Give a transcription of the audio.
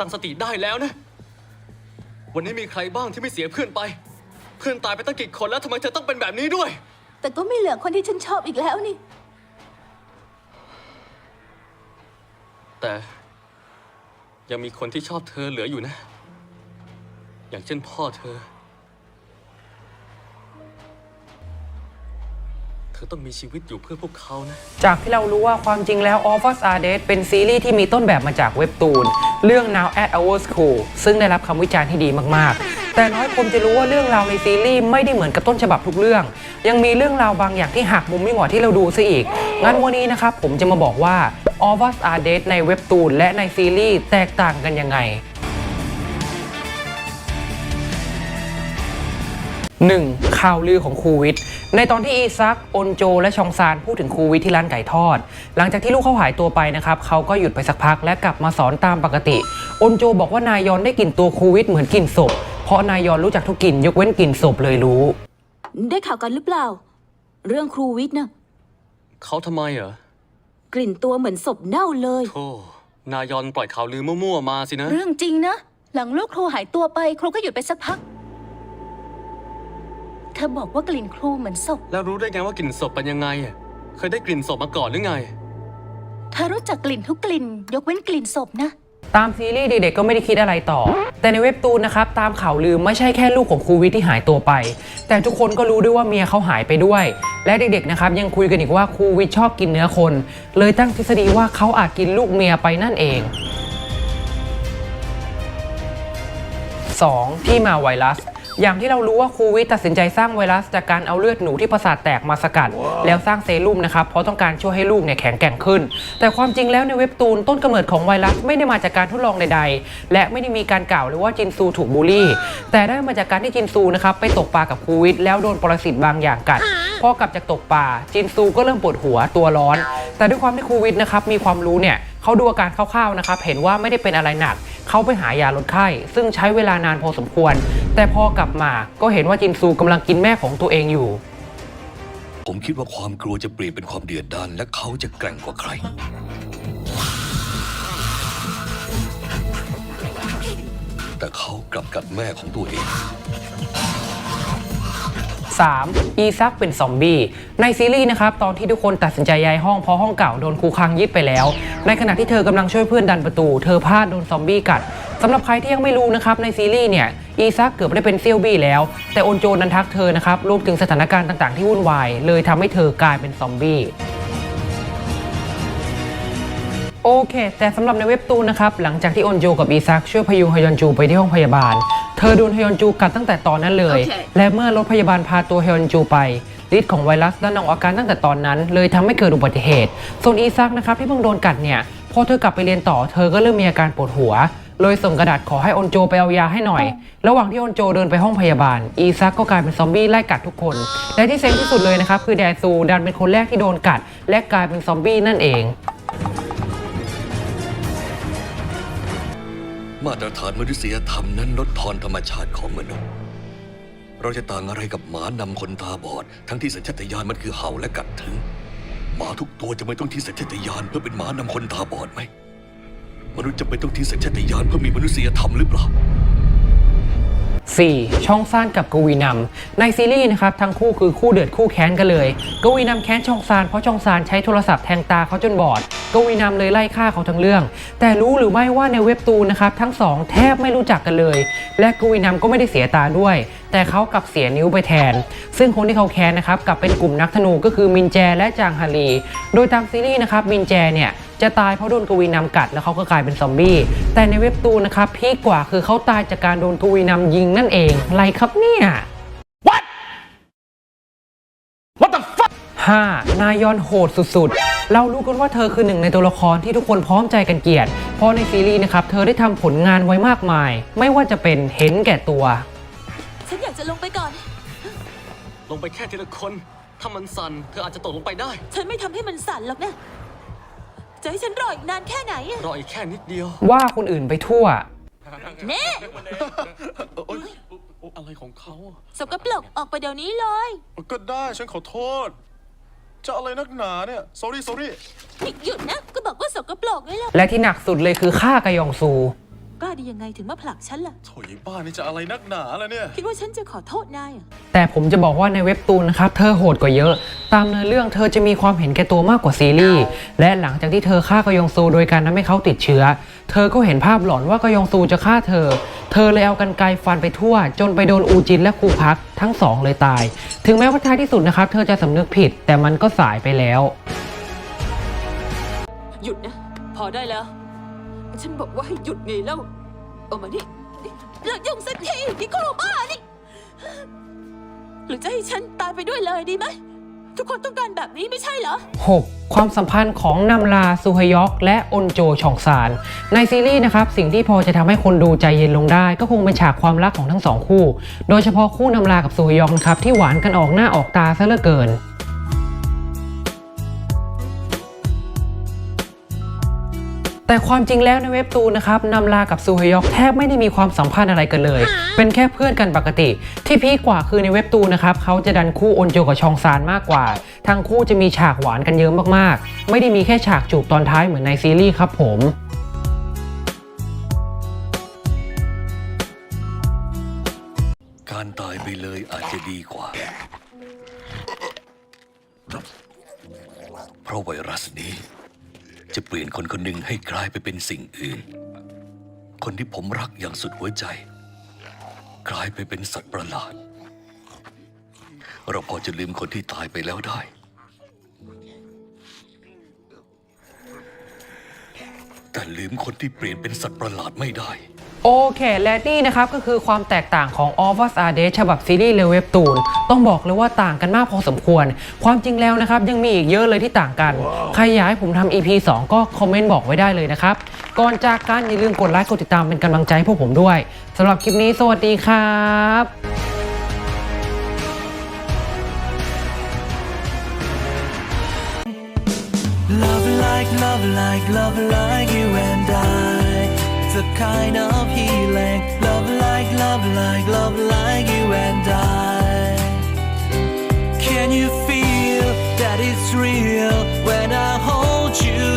ตั้งสติได้แล้วนะ วันนี้มีใครบ้างที่ไม่เสียเพื่อนไป เพื่อนตายไปตั้งกี่คนแล้วทำไมเธอต้องเป็นแบบนี้ด้วย แต่ก็ไม่เหลือคนที่ฉันชอบอีกแล้วนี่ แต่ยังมีคนที่ชอบเธอเหลืออยู่นะ อย่างเช่นพ่อเธอ อต้องมีชีวิตอยู่เพื่อพวกเขานะ จากที่เรารู้ว่าความจริงแล้ว All of Us Are Dead เป็นซีรีส์ที่มีต้นแบบมาจากเว็บตูน เรื่อง Now at Our School ซึ่งได้รับคำวิจารณ์ที่ดีมากๆ แต่น้อยคนจะรู้ว่าเรื่องราวในซีรีส์ไม่ได้เหมือนกับต้นฉบับทุกเรื่อง ยังมีเรื่องราวบางอย่างที่หักมุมไม่เหมาะที่เราดูซะอีก งั้นวันนี้นะครับผมจะมาบอกว่า All of Us Are Dead ในเว็บตูนและในซีรีส์แตกต่างกันยังไง 1. ข่าวลือของครูวิทย์ในตอนที่อีซักโอนโจ และชองซานพูดถึงครูวิทย์ที่ร้านไก่ทอด หลังจากที่ลูกเขาหายตัวไปนะครับเขาก็หยุดไปสักพักและกลับมาสอนตามปกติโอนโจบอกว่านายยอนได้กลิ่นตัวครูวิทย์เหมือนกลิ่นศพ เพราะนายยอนรู้จักทุกกลิ่นยกเว้นกลิ่นศพเลยรู้ ได้ข่าวกันหรือเปล่า เรื่องครูวิทย์นะเขาทำไมเหรอกลิ่นตัวเหมือนศพเน่าเลยโธ่นายอนปล่อยข่าวลือมั่วๆมาสินะ เรื่องจริงนะ หลังลูกครูหายตัวไปครูก็หยุดไปสักพักเธอบอกว่ากลิ่นครูเหมือนศพ แล้วรู้ได้ไงว่ากลิ่นศพเป็นยังไงอะเคยได้กลิ่นศพมาก่อนหรือไง เธอรู้จักกลิ่นทุกกลิ่น ยกเว้นกลิ่นศพนะ ตามซีรีส์เด็กๆก็ไม่ได้คิดอะไรต่อ แต่ในเว็บตูนนะครับ ตามข่าวลือไม่ใช่แค่ลูกของครูวิทย์ที่หายตัวไป แต่ทุกคนก็รู้ด้วยว่าเมียเขาหายไปด้วย และเด็กๆนะครับยังคุยกันอีกว่าครูวิทย์ชอบกินเนื้อคน เลยตั้งทฤษฎีว่าเขาอาจกินลูกเมียไปนั่นเอง 2. ที่มาไวรัส อย่างที่เรารู้ว่าครูวิทย์ตัดสินใจสร้างไวรัส จากการเอาเลือดหนูที่ประสาทแตกมาสกัด แล้วสร้างเซรุ่มนะครับเพราะต้องการช่วยให้ลูกเนี่ยแข็งแกร่งขึ้น แต่ความจริงแล้วในเว็บตูนต้นกำเนิดของไวรัสไม่ได้มาจากการทดลองใด ๆ และไม่ได้มีการกล่าวเลยว่าจินซูถูกบูลลี่ แต่ได้มาจากการที่จินซูนะครับไปตกปลากับครูวิทย์แล้วโดนปรสิตบางอย่างกัด พอกลับจากตกปลาจินซูก็เริ่มปวดหัวตัวร้อน แต่ด้วยความที่ครูวิทย์นะครับมีความรู้เนี่ยเขาดูอาการคร่าวๆนะครับเห็นว่าไม่ได้เป็นอะไรหนัก เขาไปหายาลดไข้ ซึ่งใช้เวลานานพอสมควร แต่พอกลับมาก็เห็นว่าจินซูกำลังกินแม่ของตัวเองอยู่ ผมคิดว่าความกลัวจะเปลี่ยนเป็นความเดือดดาลและเขาจะแกร่งกว่าใคร แต่เขากลับกัดแม่ของตัวเอง 3. อีซักเป็นซอมบี้ในซีรีส์นะครับตอนที่ทุกคนตัดสินใจย้ายห้องเพราะห้องเก่าโดนครูคังยึดไปแล้ว ในขณะที่เธอกำลังช่วยเพื่อนดันประตู เธอพลาดโดนซอมบี้กัดสำหรับใครที่ยังไม่รู้นะครับในซีรีส์เนี่ยอีซักเกือบได้เป็นเซียวบี้แล้ว แต่โอนโจนันทักเธอนะครับรวมถึงสถานการณ์ต่างๆที่วุ่นวายเลยทำให้เธอกลายเป็นซอมบี้ โอเค แต่สำหรับในเว็บตูนนะครับ หลังจากที่ออนโจกับอีซักช่วยพยุงฮยอนจูไปที่ห้องพยาบาล เธอโดนฮยอนจูกัดตั้งแต่ตอนนั้นเลยโอเคและเมื่อรถพยาบาลพาตัวฮยอนจูไปฤทธิ์ของไวรัสดันออกอาการตั้งแต่ตอนนั้น เลยทำให้เกิดอุบัติเหตุส่วนอีซักนะครับที่เพิ่งโดนกัดเนี่ยพอเธอกลับไปเรียนต่อเธอก็เริ่มมีอาการปวดหัวเลยส่งกระดาษขอให้ออนโจไปเอายาให้หน่อย ระหว่างที่ออนโจเดินไปห้องพยาบาล อีซักก็กลายเป็นซอมบี้ไล่กัดทุกคน และที่เซ็งที่สุดเลยนะครับ คือแดซูดันเป็นคนแรกที่โดนกัด และกลายเป็นซอมบี้นั่นเอง มาตรฐานมนุษยธรรมนั้นลดทอนธรรมชาติของมนุษย์ เราจะต่างอะไรกับหมานำคนตาบอด ทั้งที่สัญชาตญาณมันคือเห่าและกัดถึง หมาทุกตัวจะไม่ต้องทิ้งสัญชาตญาณเพื่อเป็นหมานำคนตาบอดไหมมนุษย์จะไม่ต้องทิ้งสัญชาตญาณเพื่อมีมนุษยธรรมหรือเปล่า 4. ช่องซานกับกวีนำในซีรีส์นะครับทั้งคู่คือคู่เดือดคู่แค้นกันเลย กวีนำแค้นช่องซานเพราะช่องซานใช้โทรศัพท์แทงตาเขาจนบอด กวีนำเลยไล่ฆ่าเขาทั้งเรื่อง แต่รู้หรือไม่ว่าในเว็บตูนนะครับทั้งสองแทบไม่รู้จักกันเลย และกวีนำก็ไม่ได้เสียตาด้วย แต่เขากลับเสียนิ้วไปแทน ซึ่งคนที่เขาแค้นนะครับกลับเป็นกลุ่มนักธนูก็คือมินแจและจางฮารี โดยตามซีรีส์นะครับมินแจเนี่ยจะตายเพราะโดนกวีนำกัดแล้วเขาก็กลายเป็นซอมบี้ แต่ในเว็บตูนนะครับพีคกว่าคือเขาตายจากการโดนกวีนำยิงนั่นเองอะไรครับเนี่ย 5. นายอนโหดสุดๆ เรารู้กันว่าเธอคือหนึ่งในตัวละครที่ทุกคนพร้อมใจกันเกลียด เพราะในซีรีส์นะครับ เธอได้ทำผลงานไว้มากมาย ไม่ว่าจะเป็นเห็นแก่ตัว ฉันอยากจะลงไปก่อน ลงไปแค่ทีละคน ถ้ามันสั่นเธออาจจะตกลงไปได้ ฉันไม่ทำให้มันสั่นหรอกนะ จะให้ฉันรออีกนานแค่ไหนอะรออีกแค่นิดเดียว ว่าคนอื่นไปทั่ว เน่อะไรของเขาอะสกปรกออกไปเดี๋ยวนี้เลย ก็ได้ฉันขอโทษ จะอะไรนักหนาเนี่ย sorry sorry นี่หยุดนะ ก็บอกว่าสกปรกไงล่ะและที่หนักสุดเลยคือฆ่ากยองซู กล้าดียังไงถึงมาผลักฉันล่ะ โถยบ้านี่จะอะไรนักหนาแล้วเนี่ย คิดว่าฉันจะขอโทษนายเหรอแต่ผมจะบอกว่าในเว็บตูนนะครับ เธอโหดกว่าเยอะ ตามเนื้อเรื่องเธอจะมีความเห็นแก่ตัวมากกว่าซีรีส์และหลังจากที่เธอฆ่ากยองซูโดยการทำให้เขาติดเชื้อ เธอก็เห็นภาพหลอนว่ากยองซูจะฆ่าเธอ เธอเลยเอากันไกรฟันไปทั่ว จนไปโดนอูจินและครูพักทั้งสองเลยตาย ถึงแม้ว่าท้ายที่สุดนะครับ เธอจะสำนึกผิด แต่มันก็สายไปแล้ว หยุดนะ พอได้แล้ว ฉันบอกว่าให้หยุดไงแล้วเอามานี่เลิกยุ่งสักทีนี่โคบ้านี่ หรือจะให้ฉันตายไปด้วยเลยดีไหม ทุกคนต้องการแบบนี้ไม่ใช่เหรอ 6. ความสัมพันธ์ของนำลาซูฮยอก และอนโจชองซาน ในซีรีส์นะครับ สิ่งที่พอจะทำให้คนดูใจเย็นลงได้ ก็คงเป็นฉากความรักของทั้งสองคู่ โดยเฉพาะคู่นำลากับซูฮยอกนะครับที่หวานกันออกหน้าออกตาซะเหลือเกิน แต่ความจริงแล้วในเว็บตูนนะครับนำลากับซูฮยอกแทบไม่ได้มีความสัมพันธ์อะไรกันเลย เป็นแค่เพื่อนกันปกติ ที่พีกว่าคือในเว็บตูนนะครับเขาจะดันคู่อนโจกับชองซานมากกว่า ทั้งคู่จะมีฉากหวานกันเยอะมากๆ ไม่ได้มีแค่ฉากจูบตอนท้ายเหมือนในซีรีส์ครับผมการตายไปเลยอาจจะดีกว่า เพราะไวรัสนี้ จะเปลี่ยนคนคนหนึ่งให้กลายไปเป็นสิ่งอื่น คนที่ผมรักอย่างสุดหัวใจ กลายไปเป็นสัตว์ประหลาด เราพอจะลืมคนที่ตายไปแล้วได้ แต่ลืมคนที่เปลี่ยนเป็นสัตว์ประหลาดไม่ได้ โอเค และนี่นะครับ ก็คือความแตกต่างของ Of Us Are Dead ฉบับซีรีส์เลเว็บตูน ต้องบอกเลยว่าต่างกันมากพอสมควร ความจริงแล้วนะครับ ยังมีอีกเยอะเลยที่ต่างกัน ใครอยากให้ผมทำ EP 2 ก็คอมเมนต์บอกไว้ได้เลยนะครับ ก่อนจากกันอย่าลืมกดไลค์กดติดตามเป็นกำลังใจให้พวกผมด้วยสำหรับคลิปนี้สวัสดีครับ Love like, love like, love like you and I. Kind of healing. Love like, love like, love like you and I. Can you feel that it's real when I hold you